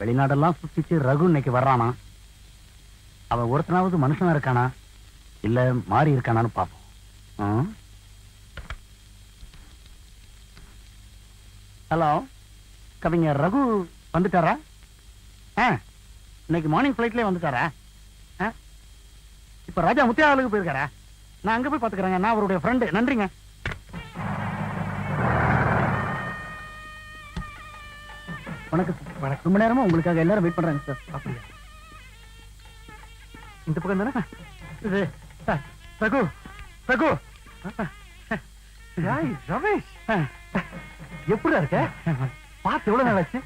வெளிநாடெல்லாம் சுத்திச்சு ரகு இன்னைக்கு வர்றானா? அவ ஒருத்தனாவது மனுஷனா இருக்கானா? இல்ல மாறி இருக்கானான்னு பாப்போம். ஹலோ கவிஞர் ரகு வந்துட்டாரா? ஆ இன்னைக்கு மார்னிங் ஃபிளைட்லயே வந்துட்டாரா? ஆ? இப்ப ராஜா முத்தியாவலுக்கு போயிருக்காரா? நான் அங்க போய் பாத்துக்கிறேங்க. நான் அவருடைய ஃப்ரெண்டு நன்றிங்க. வணக்கம் சார் வணக்கம். ரொம்ப நேரமா உங்களுக்காக எல்லாரும் வெயிட் பண்றாங்க சார் அப்படியா? இந்த பக்கம் தானே? இது ரகு ரகு. ரமேஷ். எப்படிடா இருக்க? பார்த்து எவ்வளவு நாள் ஆச்சு?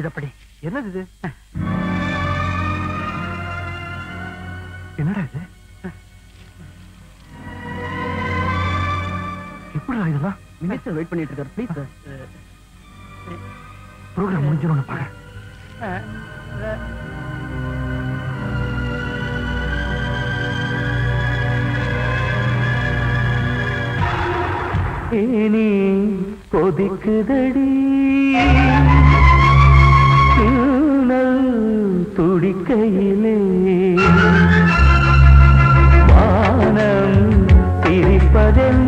இதப்படி என்னது இது? என்னடா இது? எப்படிடா இதெல்லாம்? மினிஸ்டர் வெயிட் பண்ணிட்டு இருக்காரு. ப்ளீஸ் சார் ப்ரோக்ராம் முடிஞ்சிடும் பாக்க ஏனி கொதிக்குதடி. துடிக்கையிலே. வானம் பிரிப்பதென்ன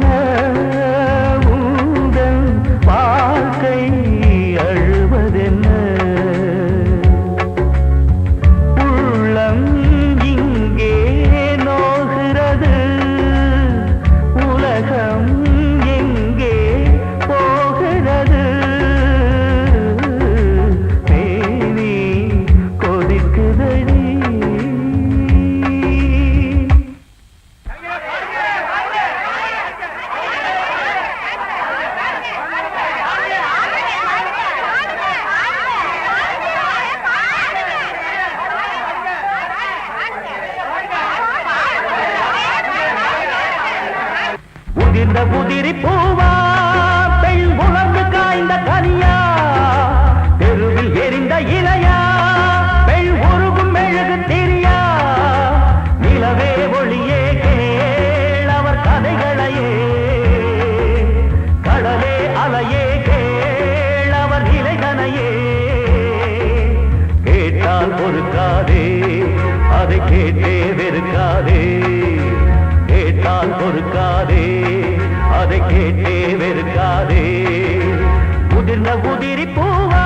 உதிர்ந்த பூவா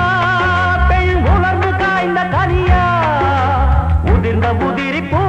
பெண் உலர்ந்து காய்ந்த கனியா உதிர்ந்த உதிரி பூ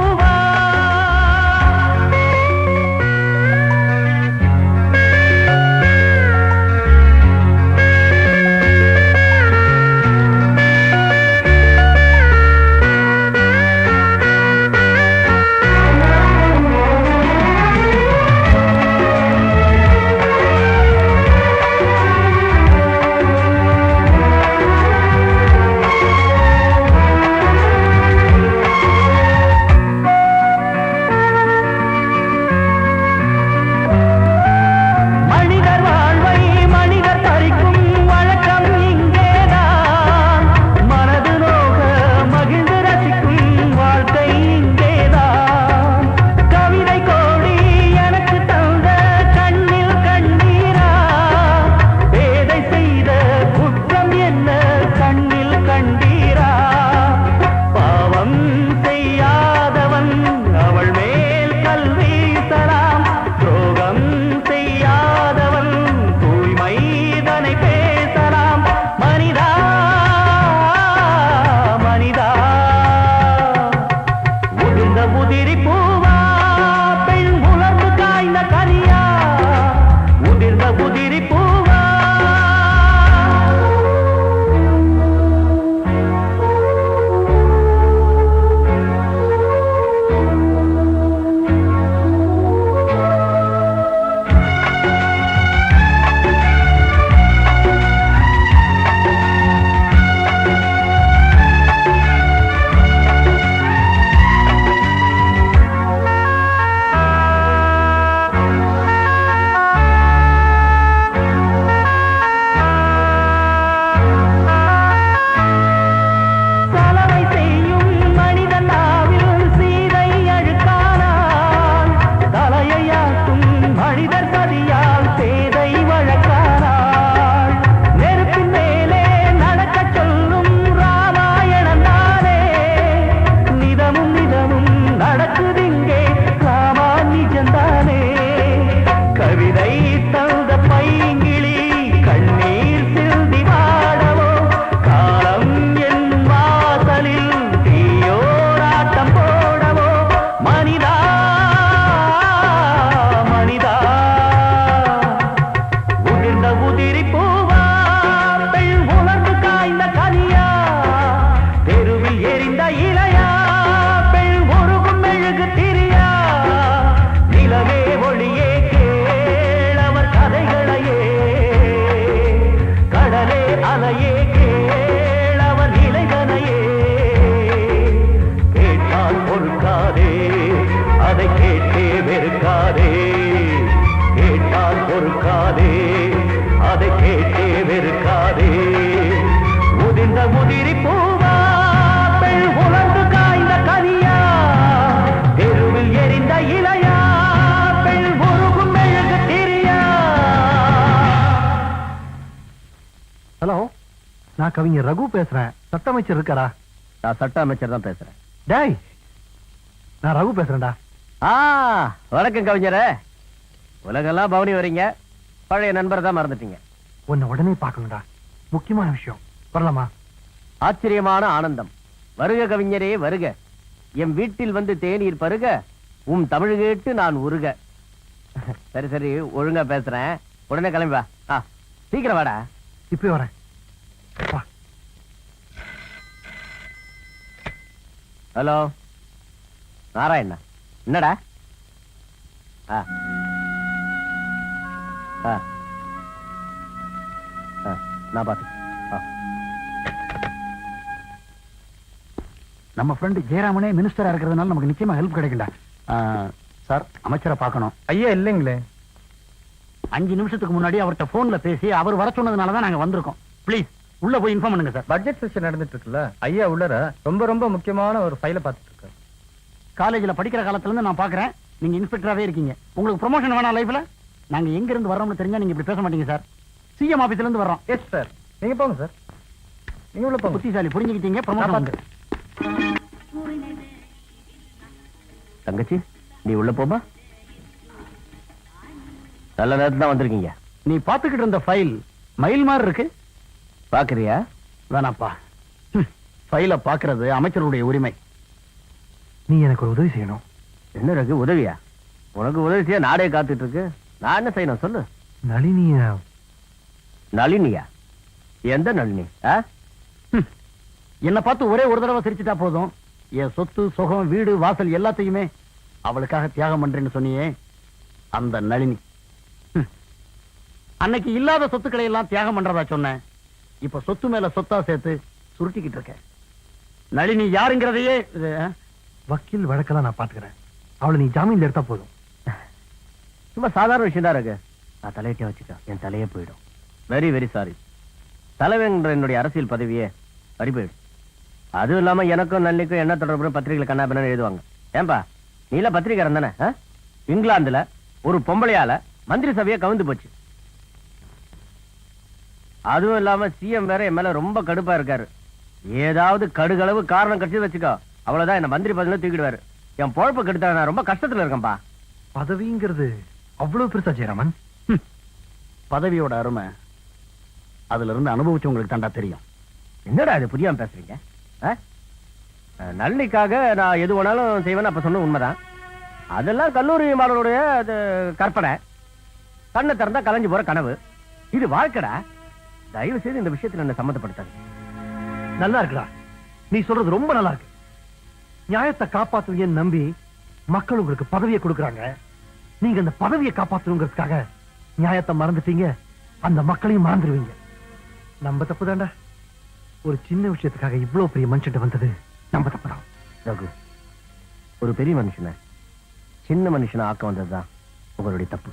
ஹலோ நான் கவிஞர் ரகு பேசுறேன். சட்ட அமைச்சர் இருக்காரா? நான் சட்ட அமைச்சர் தான் பேசுறேன். டேய் நான் ரகு பேசுறேன்டா. ஆ வணக்கம் கவிஞரே. உலகெல்லாம் பவனி வரீங்க. பழைய நண்பரை தான் மறந்துட்டீங்க. உன்னை உடனே பார்க்கணும்டா. முக்கியமான விஷயம். வரலாமா? ஆச்சரியமான ஆனந்தம். வருக கவிஞரே வருக. எம் வீட்டில் வந்து தேநீர் பருக உம் தமிழ் கேட்டு நான் உருக. சரி சரி ஒழுங்கா பேசுறேன். உடனே கிளம்பி வா. ஆ, சீக்கிரம் வாடா. இப்பவே வரேன். ஹலோ நாராயணா. என்னடா? ஆ. ஆ. ஆ, நான் பார்த்து நம்ம ஃப்ரெண்டு ஜெயராமனே மினிஸ்டரா இருக்கிறதுனால நமக்கு நிச்சயமா ஹெல்ப் கிடைக்கல சார். அமைச்சரை பார்க்கணும். ஐயா இல்லைங்களே. அஞ்சு நிமிஷத்துக்கு முன்னாடி அவர்கிட்ட போன்ல பேசி அவர் வர சொன்னதுனால தான் நாங்க வந்திருக்கோம். ப்ளீஸ் உள்ள போய் இன்ஃபார்ம் பண்ணுங்க சார். பட்ஜெட் செஷன் நடந்துட்டு இருக்குல்ல? ஐயா உள்ளர ரொம்ப ரொம்ப முக்கியமான ஒரு ஃபைலை பார்த்துட்டு இருக்காரு காலேஜ்ல படிக்கிற காலத்துல இருந்து நான் பாக்குறேன் நீங்க இன்ஸ்பெக்டராவே இருக்கீங்க. உங்களுக்கு ப்ரொமோஷன் வேணா லைஃப்ல நாங்க எங்க இருந்து வர்றோம்னு தெரிஞ்சா நீங்க இப்படி பேச மாட்டீங்க சார். சிஎம் ஆபீஸ்ல இருந்து வர்றோம். எஸ் சார் நீங்க போங்க சார் நீங்க உள்ள போங்க. புத்திசாலி புரிஞ்சுக்கிட்டீங்க ப்ரொமோஷன் தங்கச்சி நீ உள்ள போமா நல்ல நேரத்துல தான் வந்திருக்கீங்க. நீ பாத்துக்கிட்டு இருந்த ஃபைல் மயில் மாதிரி இருக்கு. பாக்குறியா வேணாப்பா ஃபைல பாக்குறது அமைச்சருடைய உரிமை. நீ எனக்கு ஒரு உதவி செய்யணும். என்ன ரகு உதவியா? உனக்கு உதவி செய்ய நாடே காத்துட்டு இருக்கு நான் என்ன செய்யணும் சொல்லு. நளினிய? நளினியா? எந்த நளினி? ஆ? என்னை பார்த்து ஒரே ஒரு தடவை சிரிச்சுட்டா போதும். என் சொத்து சுகம் வீடு வாசல் எல்லாத்தையுமே அவளுக்காக தியாகம் பண்றேன்னு சொன்னியே அந்த நளினி. அன்னைக்கு இல்லாத சொத்துக்களை எல்லாம் தியாகம் பண்றதா சொன்னேன் இப்ப சொத்து மேல சொத்தா சேர்த்து சுருட்டிக்கிட்டு இருக்கேன். நளினி யாருங்கிறதையே? வக்கீல் வழக்கெல்லாம் நான் பாத்துக்கிறேன் அவளை நீ ஜாமீன்ல எடுத்தா போதும். சும்மா சாதாரண விஷயம் தான் இருக்கு. நான் தலையிட்டே வச்சுக்க என் தலையே போயிடும். வெரி வெரி சாரி தலைவன்ற என்னுடைய அரசியல் பதவியே பறி போயிடும் அதுவும் இல்லாம எனக்கும் நல்லிக்கும் என்ன தொடர்பு பத்திரிகைகள் கண்ணா எழுதுவாங்க. ஏன்பா? நீல பத்திரிகை தானே? இங்கிலாந்துல ஒரு பொம்பளையால மந்திரி சபையை கவுந்து போச்சு. அதுவும் இல்லாம சிஎம் வேற என் மேல ரொம்ப கடுப்பா இருக்காரு. ஏதாவது கடுகளவு காரணம் கட்சி வச்சுக்கோ. அவ்வளவுதான் என்ன மந்திரி பதவியில தூக்கிடுவாரு. என் பொழப்பு கெடுத்தா நான் ரொம்ப கஷ்டத்துல இருக்கேன்பா. பதவிங்கிறது அவ்வளவு பெருசா ஜெயராமன். பதவியோட அருமை. அதுல இருந்து அனுபவிச்சவங்களுக்கு தாண்டா தெரியும். என்னடா இது புரியாம பேசுறீங்க? ஆ? நான் எது வேணாலும் செய்வேன்னு அப்ப சொன்ன உண்மைதான். அதெல்லாம் கல்லூரி மாணவருடைய அது கற்பனை. கண்ணை திறந்தா கலைஞ்சு போற கனவு. இது வாழ்க்கடா. தயவு செய்து இந்த விஷயத்துல என்ன சம்மந்தப்படுத்தாது நல்லா இருக்குடா. நீ சொல்றது ரொம்ப நல்லா இருக்கு. நியாயத்தை காப்பாத்துவீங்கன்னு நம்பி மக்கள் உங்களுக்கு பதவியை கொடுக்கறாங்க? நீங்க அந்த பதவியை காப்பாத்தணுங்கிறதுக்காக நியாயத்தை மறந்துட்டீங்க. அந்த மக்களையும் மறந்துடுவீங்க. நம்ம தப்புதான்டா ஒரு சின்ன விஷயத்துக்காக இவ்வளவு பெரிய மனுஷன் வந்தது? நம்ம தப்புதான். ரகு ஒரு பெரிய மனுஷனை சின்ன மனுஷனை ஆக்க வந்ததுதான் உங்களுடைய தப்பு.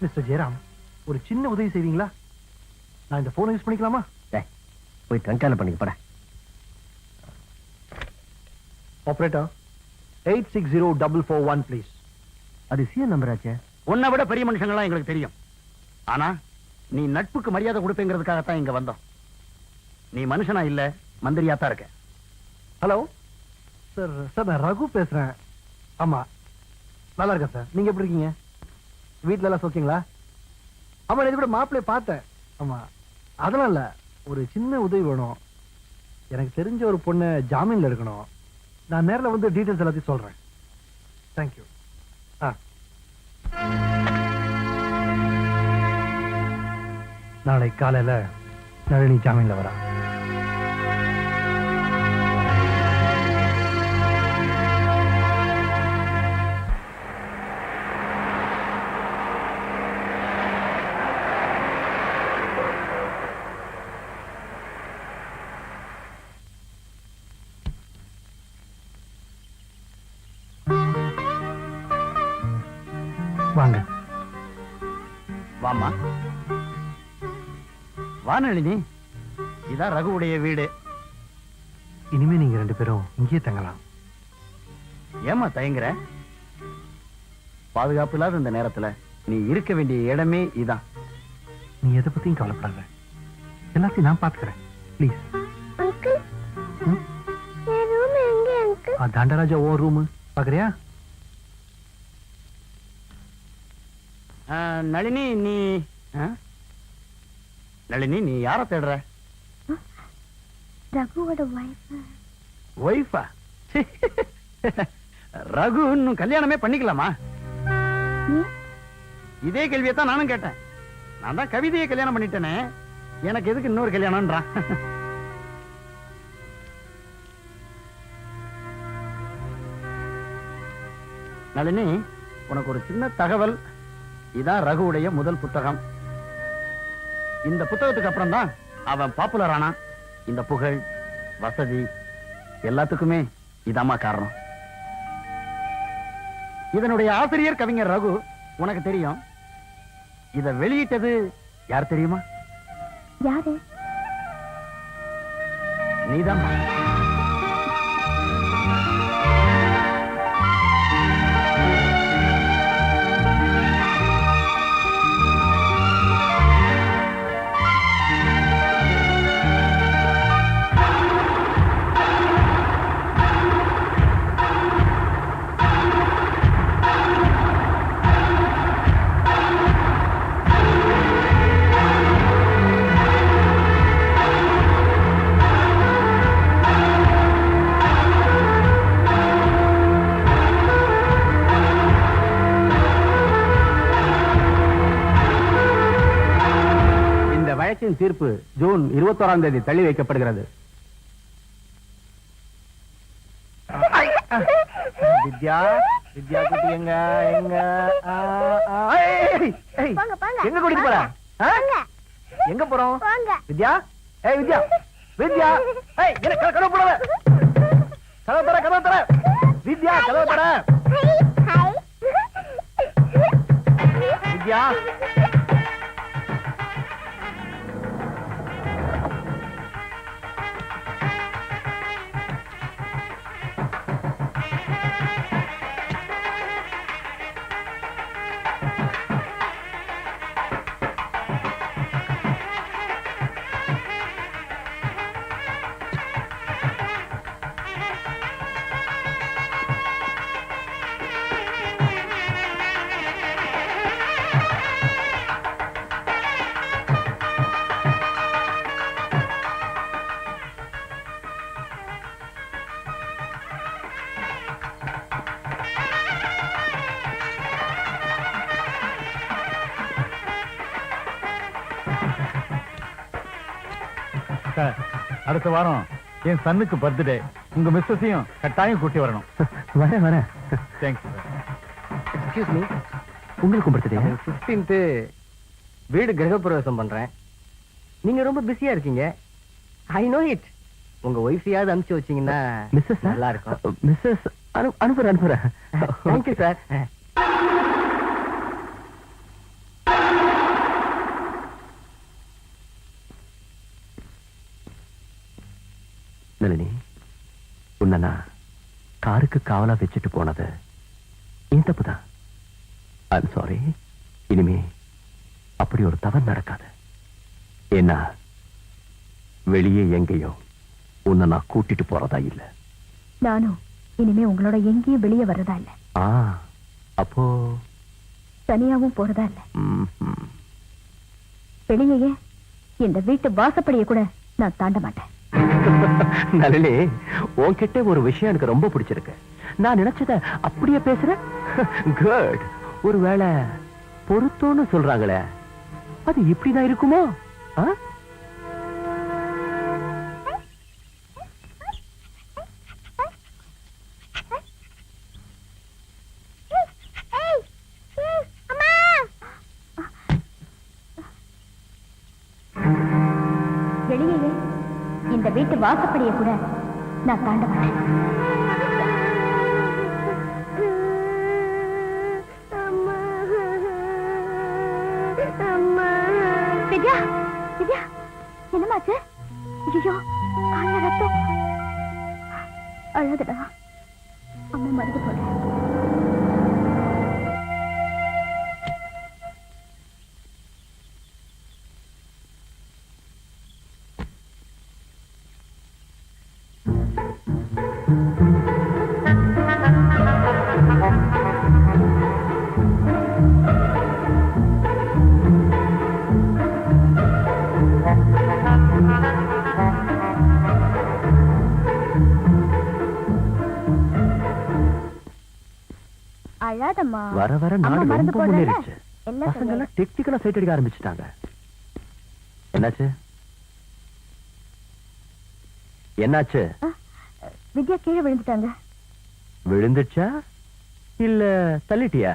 மிஸ்டர் ஜெயராம் ஒரு சின்ன உதவி செய்வீங்களா? நான் இந்த போனை யூஸ் பண்ணிக்கலாமா? போய் ட்ரங்கால பண்ணிக்க போட. Operator eight six zero double four one please அது சிஎம் நம்பர் ஆச்சே. உன்னை விட பெரிய மனுஷங்கள்லாம் எங்களுக்கு தெரியும். ஆனா நீ நட்புக்கு மரியாதை கொடுப்பேங்கிறதுக்காகத்தான் இங்க வந்தோம். நீ மனுஷனா இல்ல மந்திரியா தான் இருக்க. ஹலோ சார் சார் நான் ரகு பேசுறேன். ஆமா. நல்லா இருக்கேன் சார் நீங்க எப்படி இருக்கீங்க? வீட்டுல எல்லாம் சோக்கிங்களா ஆமா இது கூட மாப்பிள்ளைய பார்த்தேன். ஆமா. அதெல்லாம் இல்ல ஒரு சின்ன உதவி வேணும். எனக்கு தெரிஞ்ச ஒரு பொண்ணு ஜாமீன்ல எடுக்கணும். நான் நேரில் வந்து டீட்டெயில்ஸ் எல்லாத்தையும் சொல்றேன். தேங்க்யூ ஆ. நாளை காலையில நளினி ஜாமீன்ல வரா. வாமா வா நளினி. இதான் ரகுவுடைய வீடு. இனிமே நீங்க ரெண்டு பேரும் இங்கேயே தங்கலாம். ஏமா தயங்குற? பாதுகாப்பு இல்லாத இந்த நேரத்துல நீ இருக்க வேண்டிய இடமே இதான். நீ எதை பத்தியும் கவலைப்படாத. எல்லாத்தையும் நான் பாத்துக்கிறேன் ப்ளீஸ் அங்கிள் என் ரூம் எங்க அங்கிள் தாண்டராஜா ஓ ரூம் பாக்குறியா ஆ, நளினி நீ? நளினி நீ யார தேடுற? ரகுவோட ஒய்ஃபா ரகு இன்னும் கல்யாணமே பண்ணிக்கலாமா? இதே கேள்வியை தான் நானும் கேட்டேன். நான் தான் கவிதையை கல்யாணம் பண்ணிட்டேனே. எனக்கு எதுக்கு இன்னொரு கல்யாணம்ன்றான் நளினி உனக்கு ஒரு சின்ன தகவல். இதான் ரகுவுடைய முதல் புத்தகம். இந்த புத்தகத்துக்கு அப்புறம் தான் அவன் பாப்புலர் ஆனான் இந்த புகழ் வசதி எல்லாத்துக்குமே இதாம்மா காரணம். இதனுடைய ஆசிரியர் கவிஞர் ரகு உனக்கு தெரியும். இத வெளியிட்டது யார் தெரியுமா? யாரு? நீதாம்மா. வழக்கின் தீர்ப்பு ஜூன் இருபத்தோராம் தேதி தள்ளி வைக்கப்படுகிறது. வித்யா வித்யா குட்டி எங்க எங்க? எங்க கூட்டிட்டு போற? எங்க போறோம்? வித்யா? ஏய் வித்யா. வித்யா. ஏய் என்ன கதவு போடாத. கதவு தர கதவு தர. வித்யா கதவு தர. வித்யா. சார் அடுத்த வாரம் என் சன்னுக்கு பர்த்டே உங்க மிஸ்ஸஸையும் கட்டாயம் கூட்டி வரணும். வரேன் வரேன். தேங்க்ஸ் எக்ஸ்கியூஸ் மீ உங்களுக்கு பர்த்டே ஃபிஃப்டீன்த்து வீடு கிரகப்பிரவேசம் பண்றேன். நீங்க ரொம்ப பிஸியா இருக்கீங்க. ஐ நோ இட் உங்க ஒய்ஃபையாவது அனுப்பிச்சு வச்சீங்கன்னா மிஸ்ஸஸ் நல்லா இருக்கும். மிஸ்ஸஸ் அனுப்புறேன் அனுப்புறேன். தேங்க்யூ சார் நளினி உன்னை காருக்கு காவலா வச்சுட்டு போனது என் தப்பு தான் ஐம் சாரி இனிமே அப்படி ஒரு தவறு நடக்காது. ஏன்னா வெளியே எங்கேயும் உன்னை நான் கூட்டிட்டு போறதா இல்ல. நானும் இனிமே உங்களோட எங்கேயும் வெளியே வர்றதா இல்ல. ஆ அப்போ? தனியாவும் போறதா இல்ல. வெளியே இந்த வீட்டு வாசப்படியை கூட நான் தாண்ட மாட்டேன். நளினி உன்கிட்ட ஒரு விஷயம் எனக்கு ரொம்ப பிடிச்சிருக்கு. நான் நினைச்சத அப்படியே பேசுறேன் குட் ஒருவேளை பொருத்தோன்னு சொல்றாங்களே அது இப்படிதான் இருக்குமோ? ஆ? வீட்டு வாசப்படிய கூட நான் தாண்ட மாட்டேன் வித்யா வித்யா என்னமாச்சு கால்ல ரத்தம். அழாதம்மா வர வர நாடு ரொம்ப? முன்னேறிச்சு பசங்க. எல்லாம் டெக்னிக்கலா சைட் அடிக்க ஆரம்பிச்சுட்டாங்க. என்னாச்சு? என்னாச்சு? வித்யா கீழே விழுந்துட்டாங்க. விழுந்துச்சா? இல்ல தள்ளிட்டியா?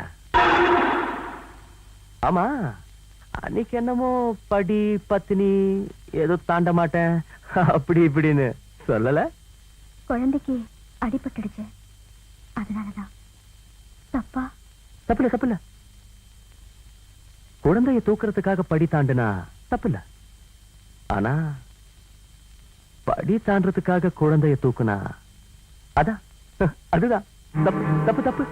ஆமா. அன்னைக்கு என்னமோ படி பத்தினி ஏதோ தாண்ட மாட்டேன். அப்படி இப்படின்னு. சொல்லல? குழந்தைக்கு அடிபட்டுடுச்சு. அதனாலதான். தப்பா? தப்பில்ல தப்பில்ல. குழந்தைய தூக்குறதுக்காக படி தாண்டுனா தப்பில்ல. ஆனா படி தாண்டறதுக்காக குழந்தைய தூக்குனா அதான். அதுதான். தப்பு தப்பு தப்பு.